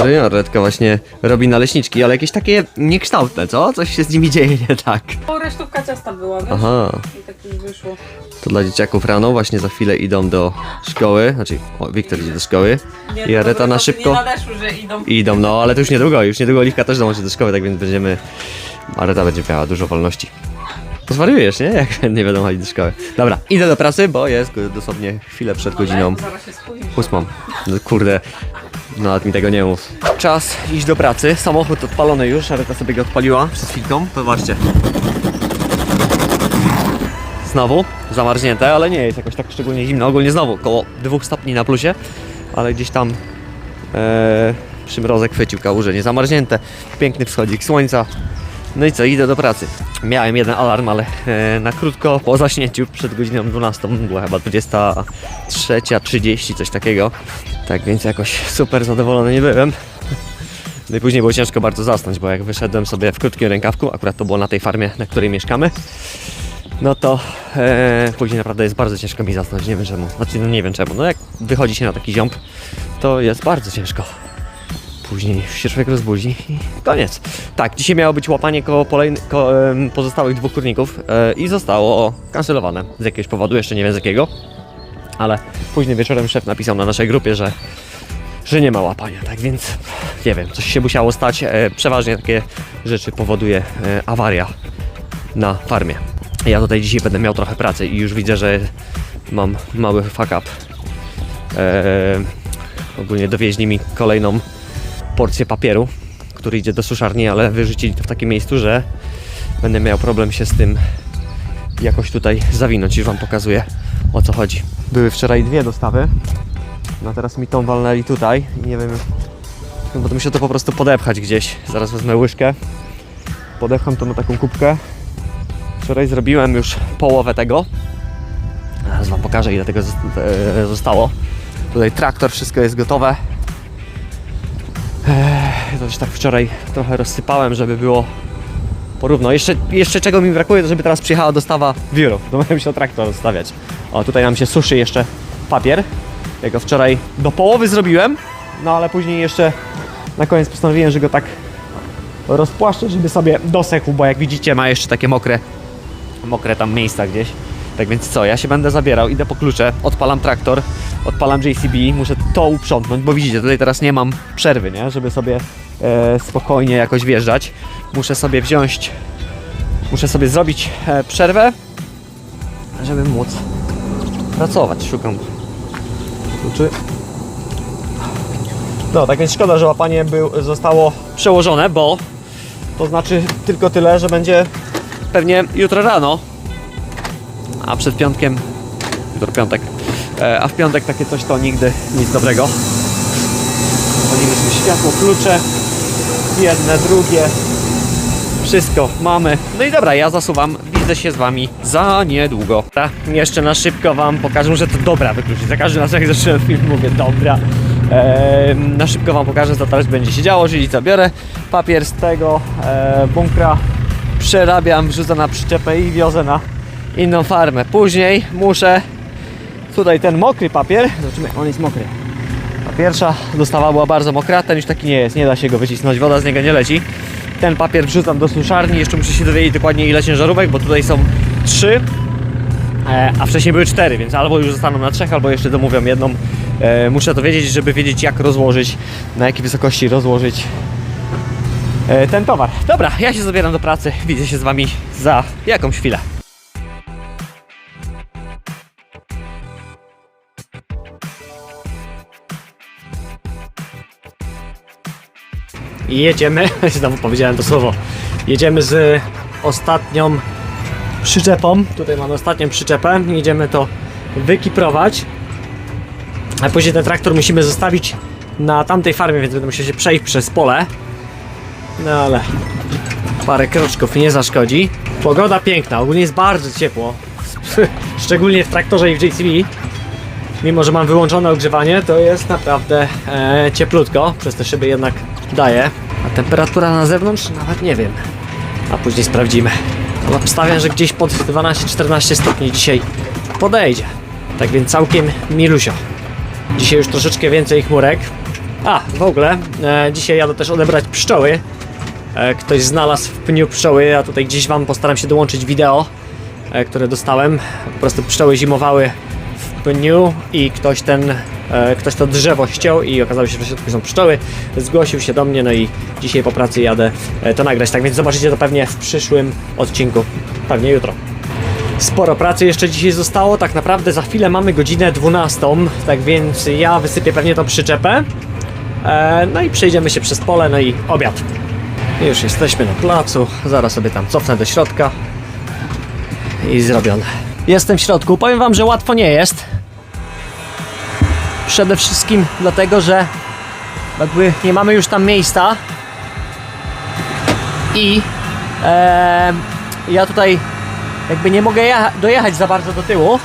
Marionetka właśnie robi naleśniczki, ale jakieś takie niekształtne, co? Coś się z nimi dzieje nie tak. O, resztówka ciasta była, wiesz? Aha. I tak już wyszło. To dla dzieciaków rano, właśnie za chwilę idą do szkoły, znaczy o, Wiktor idzie do szkoły Nie, i Areta na nie szybko nadeszły, że idą. idą, no ale to już niedługo, już niedługo Oliwka też dołączy do szkoły, tak więc będziemy, Areta będzie miała dużo wolności. Zwariujesz, nie? Jak nie będą chodzić do szkoły. Dobra, idę do pracy, bo jest dosłownie chwilę przed godziną Zaraz się spóźnisz. ósmą. No, kurde, nawet mi tego nie mów. Czas iść do pracy. Samochód odpalony już, Areta sobie go odpaliła przed chwilką. Zobaczcie. Znowu zamarznięte, ale nie jest jakoś tak szczególnie zimno. Ogólnie znowu około 2 stopni na plusie, ale gdzieś tam e, przymrozek chwycił kałuże, nie zamarznięte. Piękny wschodzik słońca. No i co, idę do pracy. Miałem jeden alarm, ale e, na krótko po zaśnięciu przed godziną 12, była chyba 23.30, coś takiego. Tak więc jakoś super zadowolony nie byłem. No i później było ciężko bardzo zasnąć, bo jak wyszedłem sobie w krótkim rękawku, akurat to było na tej farmie, na której mieszkamy, no to e, później naprawdę jest bardzo ciężko mi zasnąć, nie wiem czemu. Znaczy, no nie wiem czemu. No jak wychodzi się na taki ziąb, to jest bardzo ciężko. Później się człowiek rozbudzi i koniec. Tak, dzisiaj miało być łapanie ko, pozostałych dwóch kurników e, i zostało kancelowane z jakiegoś powodu, jeszcze nie wiem z jakiego. Ale później wieczorem szef napisał na naszej grupie, że, że nie ma łapania, tak więc nie wiem, coś się musiało stać. E, przeważnie takie rzeczy powoduje e, awaria na farmie. Ja tutaj dzisiaj będę miał trochę pracy i już widzę, że mam mały fuck up. Ogólnie dowieźli mi kolejną porcję papieru, który idzie do suszarni, ale wyrzucili to w takim miejscu, że będę miał problem się z tym jakoś tutaj zawinąć. Już Wam pokazuję o co chodzi. Były wczoraj dwie dostawy, no teraz mi tą walnęli tutaj i nie wiem, no bo to muszę to po prostu podepchać gdzieś. Zaraz wezmę łyżkę, podepcham to na taką kubkę. Wczoraj zrobiłem już połowę tego. Zaraz Wam pokażę ile tego e, zostało. Tutaj traktor, wszystko jest gotowe. To już tak wczoraj trochę rozsypałem, żeby było porówno. Jeszcze, jeszcze czego mi brakuje, to żeby teraz przyjechała dostawa wirów. To będę musiał traktor rozstawiać. O, tutaj nam się suszy jeszcze papier. Ja go wczoraj do połowy zrobiłem, no ale później jeszcze na koniec postanowiłem, że go tak rozpłaszczę, żeby sobie dosechł, bo jak widzicie ma jeszcze takie mokre, mokre tam miejsca gdzieś. Tak więc co, ja się będę zabierał, idę po klucze, odpalam traktor, odpalam JCB, muszę to uprzątnąć, bo widzicie, tutaj teraz nie mam przerwy, nie? Żeby sobie spokojnie jakoś wjeżdżać. Muszę sobie wziąć, muszę sobie zrobić e, przerwę, żeby móc pracować. Szukam kluczy. No, tak więc szkoda, że łapanie był, zostało przełożone, bo to znaczy tylko tyle, że będzie pewnie jutro rano, a przed piątkiem, jutro piątek, e, a w piątek takie coś to nigdy nic dobrego. Wchodzimy sobie światło, klucze, jedne, drugie, wszystko mamy. No i dobra, ja zasuwam, widzę się z Wami za niedługo. Ta, jeszcze na szybko Wam pokażę, że to dobra wykluczyć. Za każdym razem jak zacząłem film mówię dobra. Eee, na szybko Wam pokażę, co teraz będzie się działo, czyli co, biorę papier z tego e, bunkra, przerabiam, wrzucam na przyczepę i wiozę na inną farmę. Później muszę tutaj ten mokry papier, zobaczymy, on jest mokry. Pierwsza dostawa była bardzo mokra, ten już taki nie jest, nie da się go wycisnąć, woda z niego nie leci. Ten papier wrzucam do suszarni, jeszcze muszę się dowiedzieć dokładnie ile ciężarówek, bo tutaj są trzy, e, a wcześniej były cztery, więc albo już zostaną na trzech, albo jeszcze domówią jedną. E, muszę to wiedzieć, żeby wiedzieć jak rozłożyć, na jakiej wysokości rozłożyć e, ten towar. Dobra, ja się zabieram do pracy, widzę się z Wami za jakąś chwilę. I jedziemy, znowu powiedziałem to słowo, jedziemy z ostatnią przyczepą, tutaj mamy ostatnią przyczepę, jedziemy to wykiprować, a później ten traktor musimy zostawić na tamtej farmie, więc będę musiał się przejść przez pole, no ale parę kroczków nie zaszkodzi. Pogoda piękna, ogólnie jest bardzo ciepło, szczególnie w traktorze i w JCB. Mimo, że mam wyłączone ogrzewanie, to jest naprawdę e, cieplutko, przez te szyby jednak daje. A temperatura na zewnątrz? Nawet nie wiem. A później sprawdzimy. Ale obstawiam, że gdzieś pod 12-14 stopni dzisiaj podejdzie. Tak więc całkiem milusio. Dzisiaj już troszeczkę więcej chmurek. A, w ogóle, e, dzisiaj jadę też odebrać pszczoły. E, ktoś znalazł w pniu pszczoły, a tutaj gdzieś Wam postaram się dołączyć wideo, e, które dostałem. Po prostu pszczoły zimowały w pniu i ktoś ten, ktoś to drzewo ściął i okazało się, że w środku są pszczoły. Zgłosił się do mnie, no i dzisiaj po pracy jadę e, to nagrać. Tak więc zobaczycie to pewnie w przyszłym odcinku, pewnie jutro. Sporo pracy jeszcze dzisiaj zostało, tak naprawdę za chwilę mamy godzinę 12, tak więc ja wysypię pewnie tą przyczepę. E, no i przejdziemy się przez pole, no i obiad. Już jesteśmy na placu, zaraz sobie tam cofnę do środka i zrobione. Jestem w środku, powiem wam, że łatwo nie jest. Przede wszystkim dlatego, że jakby nie mamy już tam miejsca i e, ja tutaj jakby nie mogę jecha- dojechać za bardzo do tyłu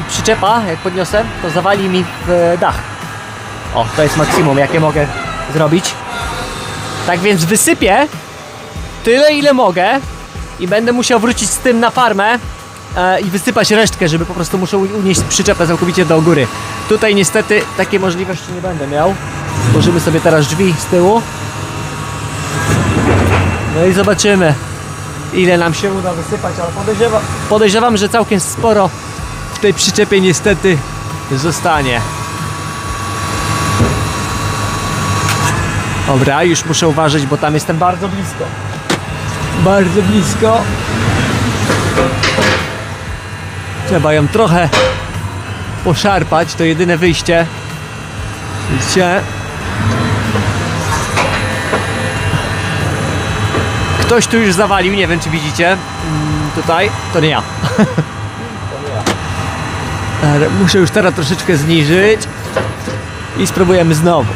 i przyczepa, jak podniosę, to zawali mi w dach. O, to jest maksimum, jakie mogę zrobić. Tak więc wysypię tyle, ile mogę i będę musiał wrócić z tym na farmę e, i wysypać resztkę, żeby po prostu muszę unieść przyczepę całkowicie do góry. Tutaj niestety takiej możliwości nie będę miał. Włożymy sobie teraz drzwi z tyłu. No i zobaczymy, ile nam się uda wysypać, ale podejrzewam, podejrzewam że całkiem sporo w tej przyczepie niestety zostanie. Dobra, już muszę uważać, bo tam jestem bardzo blisko. Bardzo blisko. Trzeba ją trochę poszarpać, to jedyne wyjście. Widzicie? Ktoś tu już zawalił, nie wiem czy widzicie. Mm, Tutaj, to nie ja. muszę już teraz troszeczkę zniżyć i spróbujemy znowu.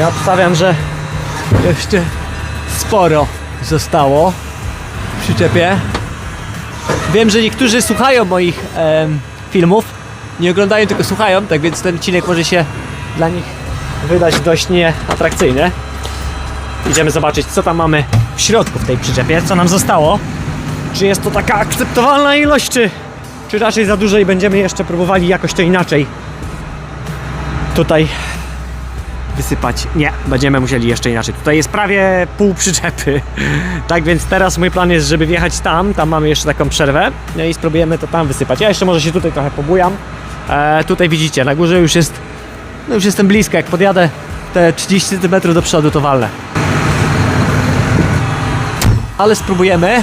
Ja obstawiam, że jeszcze sporo zostało w przyczepie. Wiem, że niektórzy słuchają moich em, filmów, nie oglądają, tylko słuchają, tak więc ten odcinek może się dla nich wydać dość nieatrakcyjny. Idziemy zobaczyć, co tam mamy w środku w tej przyczepie, co nam zostało. Czy jest to taka akceptowalna ilość, czy, czy raczej za dużo i będziemy jeszcze próbowali jakoś to inaczej tutaj wysypać. Nie, będziemy musieli jeszcze inaczej. Tutaj jest prawie pół przyczepy. Tak więc teraz mój plan jest, żeby wjechać tam. Tam mamy jeszcze taką przerwę. No i spróbujemy to tam wysypać. Ja jeszcze może się tutaj trochę pobujam. E, tutaj widzicie, na górze już jest. No już jestem blisko. Jak podjadę te 30 cm do przodu, to walnę. Ale spróbujemy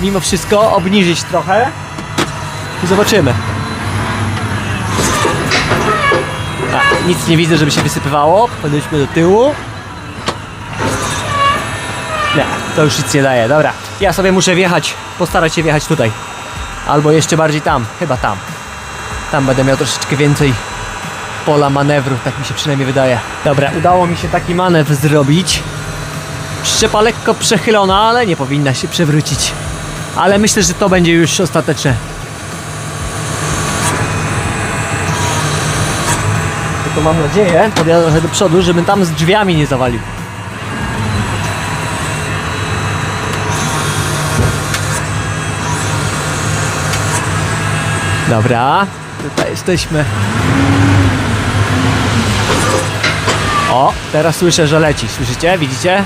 mimo wszystko obniżyć trochę. I zobaczymy. Tak, nic nie widzę, żeby się wysypywało. Podejdźmy do tyłu. Nie, to już nic nie daje. Dobra, ja sobie muszę wjechać, postarać się wjechać tutaj. Albo jeszcze bardziej tam, chyba tam. Tam będę miał troszeczkę więcej pola manewru, tak mi się przynajmniej wydaje. Dobra, udało mi się taki manewr zrobić. Przyczepa lekko przechylona, ale nie powinna się przewrócić. Ale myślę, że to będzie już ostateczne. Tylko mam nadzieję, podjadę trochę do przodu, żebym tam z drzwiami nie zawalił. Dobra, tutaj jesteśmy. O, teraz słyszę, że leci. Słyszycie? Widzicie?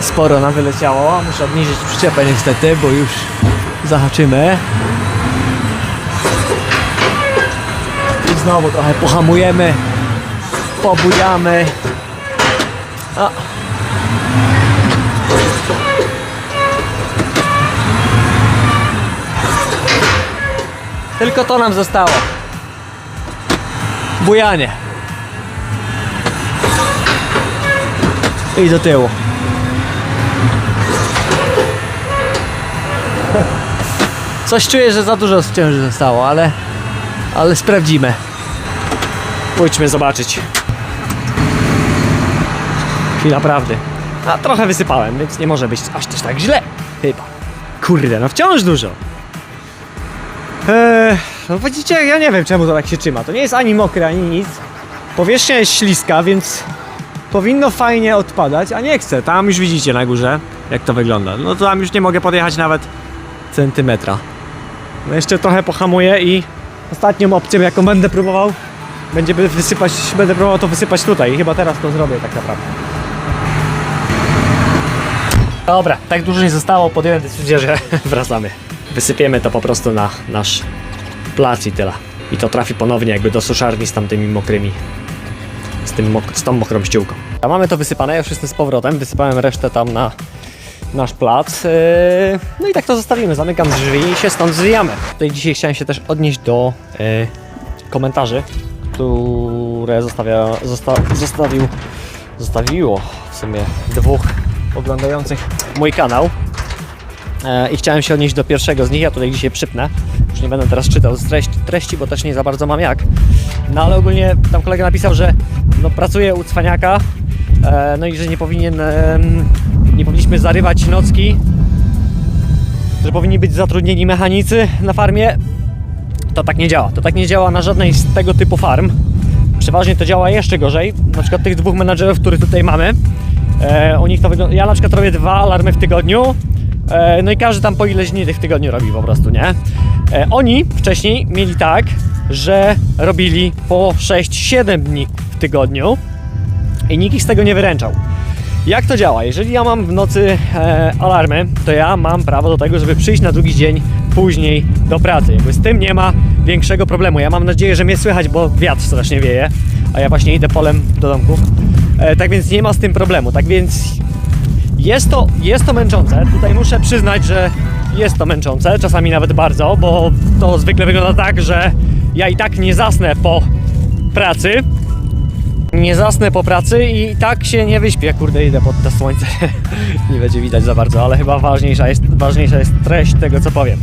Sporo nam wyleciało. Muszę obniżyć przyczepę niestety, bo już zahaczymy. Znowu trochę pohamujemy, pobujamy. O. Tylko to nam zostało. Bujanie. I do tyłu. Coś czuję, że za dużo cięży zostało, ale ale sprawdzimy. Pójdźmy zobaczyć. Chwila prawdy. A trochę wysypałem, więc nie może być aż też tak źle. Chyba. Kurde, no wciąż dużo. Eee, no widzicie, ja nie wiem czemu to tak się trzyma. To nie jest ani mokre, ani nic. Powierzchnia jest śliska, więc powinno fajnie odpadać, a nie chce. Tam już widzicie na górze, jak to wygląda. No to tam już nie mogę podjechać nawet centymetra. No jeszcze trochę pohamuję i ostatnią opcją, jaką będę próbował, będzie by wysypać, będę próbował to wysypać tutaj. I chyba teraz to zrobię tak naprawdę. Dobra, tak dużo nie zostało, podjąłem decyzję, że wracamy. Wysypiemy to po prostu na nasz plac i tyle. I to trafi ponownie jakby do suszarni z tamtymi mokrymi z, tym mok- z tą mokrą ściółką. A mamy to wysypane, ja już jestem z powrotem, wysypałem resztę tam na nasz plac. Yy, No i tak to zostawimy, zamykam drzwi i się stąd zwijamy. Tutaj dzisiaj chciałem się też odnieść do yy, komentarzy, które zostawia, zosta, zostawił, zostawiło w sumie dwóch oglądających mój kanał. E, I chciałem się odnieść do pierwszego z nich, ja tutaj dzisiaj przypnę. Już nie będę teraz czytał z treści, treści, bo też nie za bardzo mam jak. No ale ogólnie tam kolega napisał, że no, pracuje u cwaniaka, e, no i że nie powinien, em, nie powinniśmy zarywać nocki, że powinni być zatrudnieni mechanicy na farmie. To tak nie działa. To tak nie działa na żadnej z tego typu farm. Przeważnie to działa jeszcze gorzej. Na przykład tych dwóch menadżerów, których tutaj mamy. E, u nich to wygląda. Ja na przykład robię dwa alarmy w tygodniu. E, no i każdy tam po ileś dni tych w tygodniu robi po prostu, nie? E, oni wcześniej mieli tak, że robili po 6-7 dni w tygodniu i nikt ich z tego nie wyręczał. Jak to działa? Jeżeli ja mam w nocy e, alarmy, to ja mam prawo do tego, żeby przyjść na drugi dzień później do pracy. Jakby z tym nie ma większego problemu. Ja mam nadzieję, że mnie słychać, bo wiatr strasznie wieje, a ja właśnie idę polem do domku. E, tak więc nie ma z tym problemu. Tak więc jest to, jest to męczące. Tutaj muszę przyznać, że jest to męczące, czasami nawet bardzo, bo to zwykle wygląda tak, że ja i tak nie zasnę po pracy. Nie zasnę po pracy i tak się nie wyśpię. Kurde, idę pod to słońce. nie będzie widać za bardzo, ale chyba ważniejsza jest, ważniejsza jest treść tego, co powiem.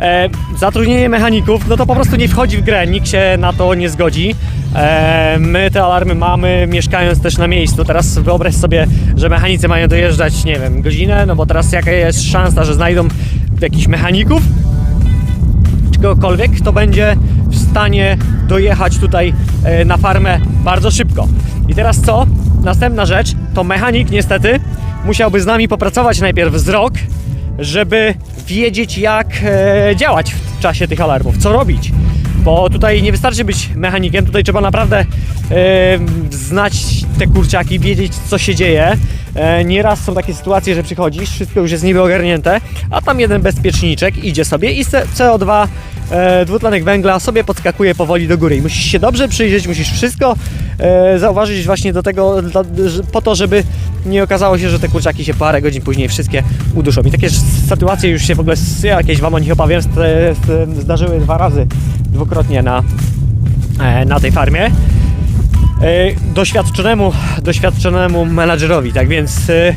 E, zatrudnienie mechaników, no to po prostu nie wchodzi w grę, nikt się na to nie zgodzi. E, my te alarmy mamy, mieszkając też na miejscu. Teraz wyobraź sobie, że mechanicy mają dojeżdżać, nie wiem, godzinę, no bo teraz jaka jest szansa, że znajdą jakichś mechaników, czy kogokolwiek, kto będzie w stanie dojechać tutaj e, na farmę bardzo szybko. I teraz co? Następna rzecz, to mechanik niestety musiałby z nami popracować najpierw z rok, żeby wiedzieć jak e, działać w czasie tych alarmów, co robić. Bo tutaj nie wystarczy być mechanikiem, tutaj trzeba naprawdę e, znać te kurczaki, wiedzieć co się dzieje. E, nieraz są takie sytuacje, że przychodzisz, wszystko już jest niby ogarnięte, a tam jeden bezpieczniczek idzie sobie i se- CO2, e, dwutlenek węgla sobie podskakuje powoli do góry. I musisz się dobrze przyjrzeć, musisz wszystko e, zauważyć właśnie do tego, dla, po to, żeby nie okazało się, że te kurczaki się parę godzin później wszystkie uduszą. I takie sytuacje już się w ogóle, ja jakieś wam o nich opowiem, st- zdarzyły dwa razy, dwukrotnie na, e, na tej farmie. E, doświadczonemu, doświadczonemu menadżerowi, tak więc e,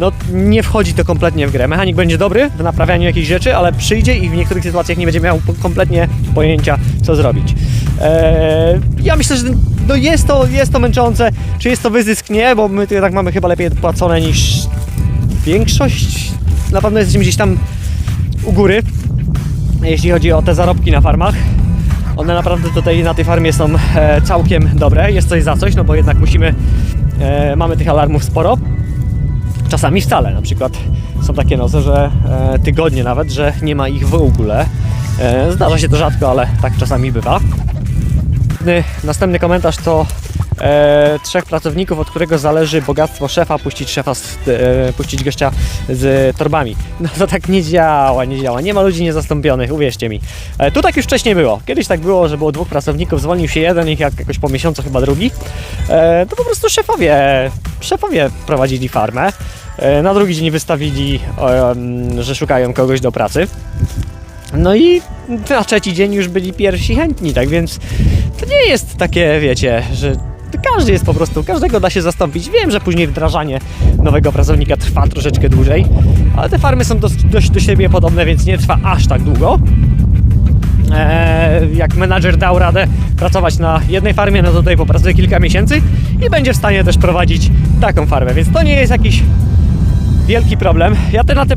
no, nie wchodzi to kompletnie w grę. Mechanik będzie dobry w naprawianiu jakichś rzeczy, ale przyjdzie i w niektórych sytuacjach nie będzie miał kompletnie pojęcia, co zrobić. E, ja myślę, że no jest, to, jest to męczące. Czy jest to wyzysk? Nie, bo my jednak mamy chyba lepiej płacone niż większość. Na pewno jesteśmy gdzieś tam u góry, jeśli chodzi o te zarobki na farmach. One naprawdę tutaj na tej farmie są e, całkiem dobre. Jest coś za coś, no bo jednak musimy, e, mamy tych alarmów sporo. Czasami wcale, na przykład są takie noce, że e, tygodnie nawet, że nie ma ich w ogóle. E, zdarza się to rzadko, ale tak czasami bywa. Następny- Następny komentarz to e, trzech pracowników, od którego zależy bogactwo szefa, puścić szefa, z, e, puścić gościa z torbami. No to tak nie działa, nie działa. Nie ma ludzi niezastąpionych, uwierzcie mi. E, tu tak już wcześniej było. Kiedyś tak było, że było dwóch pracowników, zwolnił się jeden i jak jakoś po miesiącu chyba drugi. E, to po prostu szefowie, szefowie prowadzili farmę. E, na drugi dzień wystawili, że szukają kogoś do pracy. No i na trzeci dzień już byli pierwsi chętni, tak więc to nie jest takie, wiecie, że każdy jest po prostu, każdego da się zastąpić. Wiem, że później wdrażanie nowego pracownika trwa troszeczkę dłużej, ale te farmy są dość do siebie podobne, więc nie trwa aż tak długo. Eee, jak menadżer dał radę pracować na jednej farmie, no to tutaj popracuje kilka miesięcy i będzie w stanie też prowadzić taką farmę, więc to nie jest jakiś wielki problem. Ja te na te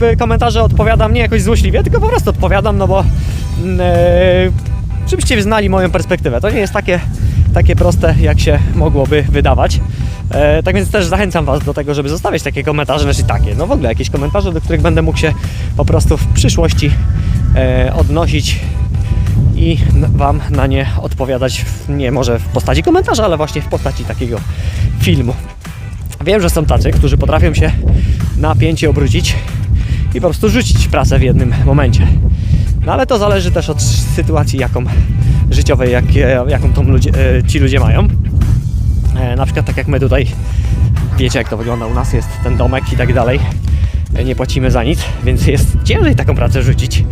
e, komentarze odpowiadam nie jakoś złośliwie, tylko po prostu odpowiadam, no bo mm, e, żebyście znali moją perspektywę. To nie jest takie, takie proste, jak się mogłoby wydawać. E, tak więc też zachęcam Was do tego, żeby zostawiać takie komentarze, znaczy takie, no w ogóle jakieś komentarze, do których będę mógł się po prostu w przyszłości e, odnosić i Wam na nie odpowiadać, nie może w postaci komentarza, ale właśnie w postaci takiego filmu. Wiem, że są tacy, którzy potrafią się napięcie obrócić i po prostu rzucić pracę w jednym momencie. No ale to zależy też od sytuacji, jaką życiowej, jakie, jaką tą ludzie, e, ci ludzie mają. E, na przykład tak jak my tutaj, wiecie jak to wygląda u nas, jest ten domek i tak dalej. E, Nie płacimy za nic, więc jest ciężej taką pracę rzucić.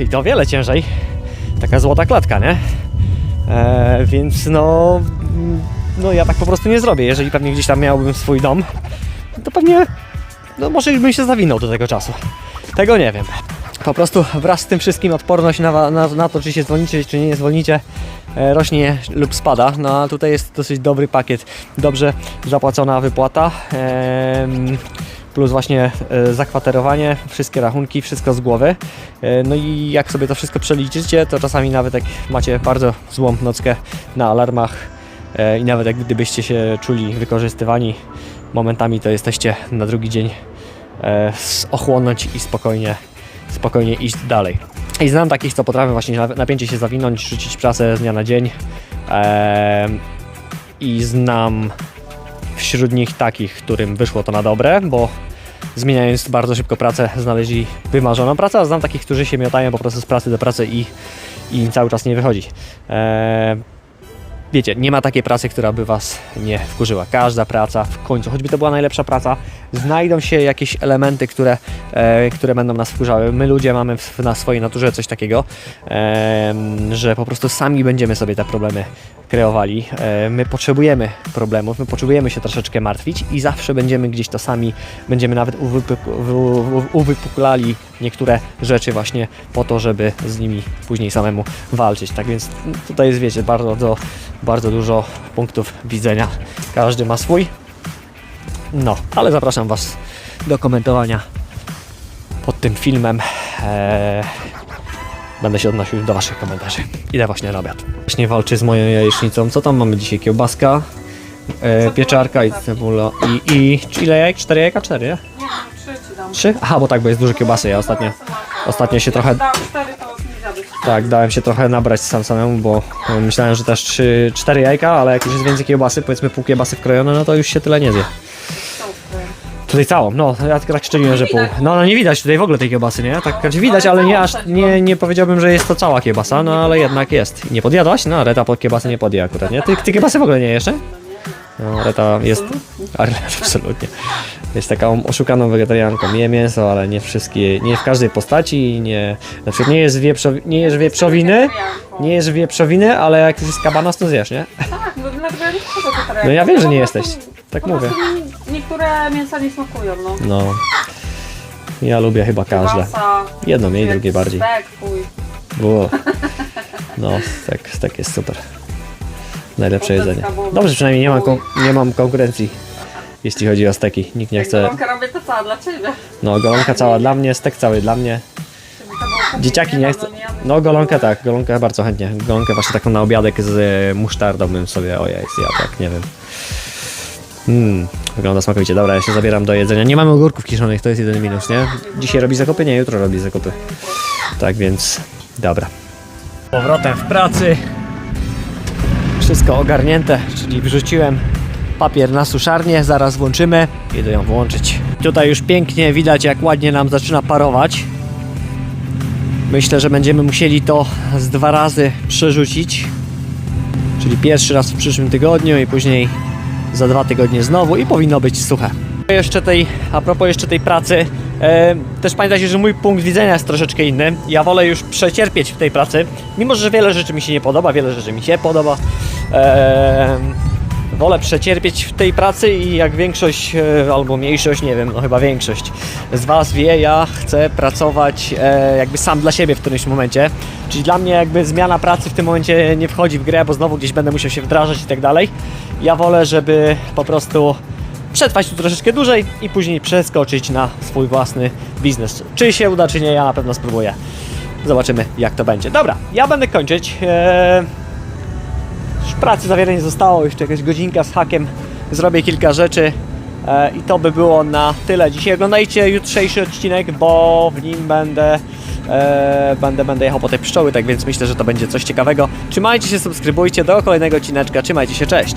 I to wiele ciężej. Taka złota klatka, nie? E, więc no, no ja tak po prostu nie zrobię. Jeżeli pewnie gdzieś tam miałbym swój dom, to pewnie no może bym się zawinął do tego czasu. Tego nie wiem. Po prostu wraz z tym wszystkim odporność na, na, na to, czy się zwolnicie, czy nie zwolnicie, e, rośnie lub spada. No a tutaj jest dosyć dobry pakiet, dobrze zapłacona wypłata. em, Plus właśnie e, zakwaterowanie, wszystkie rachunki, wszystko z głowy. E, No i jak sobie to wszystko przeliczycie, to czasami nawet jak macie bardzo złą nockę na alarmach e, i nawet jak gdybyście się czuli wykorzystywani momentami, to jesteście na drugi dzień ochłonąć i spokojnie, spokojnie iść dalej. I znam takich, co potrafią właśnie na- napięcie się zawinąć, rzucić pracę z dnia na dzień. I znam wśród nich takich, którym wyszło to na dobre, bo zmieniając bardzo szybko pracę, znaleźli wymarzoną pracę, a znam takich, którzy się miotają po prostu z pracy do pracy i, i cały czas nie wychodzi. Em, wiecie, nie ma takiej pracy, która by Was nie wkurzyła. Każda praca w końcu, choćby to była najlepsza praca, znajdą się jakieś elementy, które, e, które będą nas wkurzały. My ludzie mamy w, na swojej naturze coś takiego, em, że po prostu sami będziemy sobie te problemy kreowali. E, my potrzebujemy problemów, my potrzebujemy się troszeczkę martwić i zawsze będziemy gdzieś to sami, będziemy nawet uwypuk- wy- uwypuklali niektóre rzeczy właśnie po to, żeby z nimi później samemu walczyć. Tak więc tutaj jest, wiecie, bardzo, bardzo dużo punktów widzenia. Każdy ma swój. No, ale zapraszam Was do komentowania pod tym filmem. Eee, będę się odnosił do Waszych komentarzy. Idę właśnie na obiad. Właśnie walczy z moją jajecznicą. Co tam mamy dzisiaj? Kiełbaska, e, pieczarka i cebula. I, i ile jajek? Cztery jajka? Cztery, nie? Trzy? Aha, bo tak, bo jest dużo kiełbasy. Ja ostatnio, ostatnio się trochę cztery, to tak, dałem się trochę nabrać sam samemu, bo e, myślałem, że też trzy, cztery jajka, ale jak już jest więcej kiełbasy, powiedzmy pół kiełbasy wkrojone, no to już się tyle nie zje. Tutaj całą, no, ja tak szczeliłem, że pół. No, no nie widać tutaj w ogóle tej kiełbasy, nie? Tak, znaczy widać, ale nie aż, nie, nie powiedziałbym, że jest to cała kiełbasa, no ale jednak jest. Nie podjadłaś? No, Reta pod kiełbasy nie podje akurat, nie? Ty, ty kiełbasy w ogóle nie jeszcze? No, Reta jest, absolutnie. Jest taką oszukaną wegetarianką. Je mięso, ale nie wszystkie, nie w każdej postaci, nie, na przykład nie jest wieprzowi, nie jesz wieprzowiny, nie jesz wieprzowiny, ale jak już jest kabanos, to zjesz, nie? Tak, no dlatego ja nie. No ja wiem, że nie Po jesteś. Tak po mówię. prostu mi Niektóre mięsa nie smakują, no. No. Ja lubię chyba każde. Kiełbasa, Jedno mniej, drugie bardziej. Stek, fuj. Było. No, stek, stek jest super. Najlepsze jedzenie. Dobrze, przynajmniej nie mam, kon- nie mam konkurencji, jeśli chodzi o steki. Nikt nie chce. golonkę robię to cała dla ciebie. No, golonka cała dla mnie, stek cały dla mnie. Dzieciaki nie chcą. no golonkę tak, golonkę bardzo chętnie. Golonkę właśnie taką na obiadek z e, musztardą bym sobie, ojej, zjadł, tak, nie wiem. Mmm, wygląda smakowicie. Dobra, ja się zabieram do jedzenia. Nie mamy ogórków kiszonych, to jest jeden minus, nie? Dzisiaj robi zakupy? Nie, jutro robi zakupy. Tak więc, dobra. Powrotem w pracy. Wszystko ogarnięte, czyli wrzuciłem papier na suszarnię, zaraz włączymy. Idę ją włączyć. Tutaj już pięknie widać, jak ładnie nam zaczyna parować. Myślę, że będziemy musieli to z dwa razy przerzucić. Czyli pierwszy raz w przyszłym tygodniu i później za dwa tygodnie znowu i powinno być suche. Jeszcze tej, a propos jeszcze tej pracy, e, też pamiętajcie, że mój punkt widzenia jest troszeczkę inny. Ja wolę już przecierpieć w tej pracy, mimo że wiele rzeczy mi się nie podoba, wiele rzeczy mi się podoba. E, wolę przecierpieć w tej pracy i jak większość e, albo mniejszość, nie wiem, no chyba większość z Was wie, ja chcę pracować e, jakby sam dla siebie w którymś momencie. Czyli dla mnie jakby zmiana pracy w tym momencie nie wchodzi w grę, bo znowu gdzieś będę musiał się wdrażać i tak dalej. Ja wolę, żeby po prostu przetrwać tu troszeczkę dłużej i później przeskoczyć na swój własny biznes. Czy się uda, czy nie, ja na pewno spróbuję. Zobaczymy, jak to będzie. Dobra, ja będę kończyć. Eee, Już pracy za wiele nie zostało, jeszcze jakaś godzinka z hakiem. Zrobię kilka rzeczy e, i to by było na tyle. Dzisiaj oglądajcie jutrzejszy odcinek, bo w nim będę, e, będę, będę jechał po te pszczoły, tak więc myślę, że to będzie coś ciekawego. Trzymajcie się, subskrybujcie do kolejnego odcineczka. Trzymajcie się, cześć!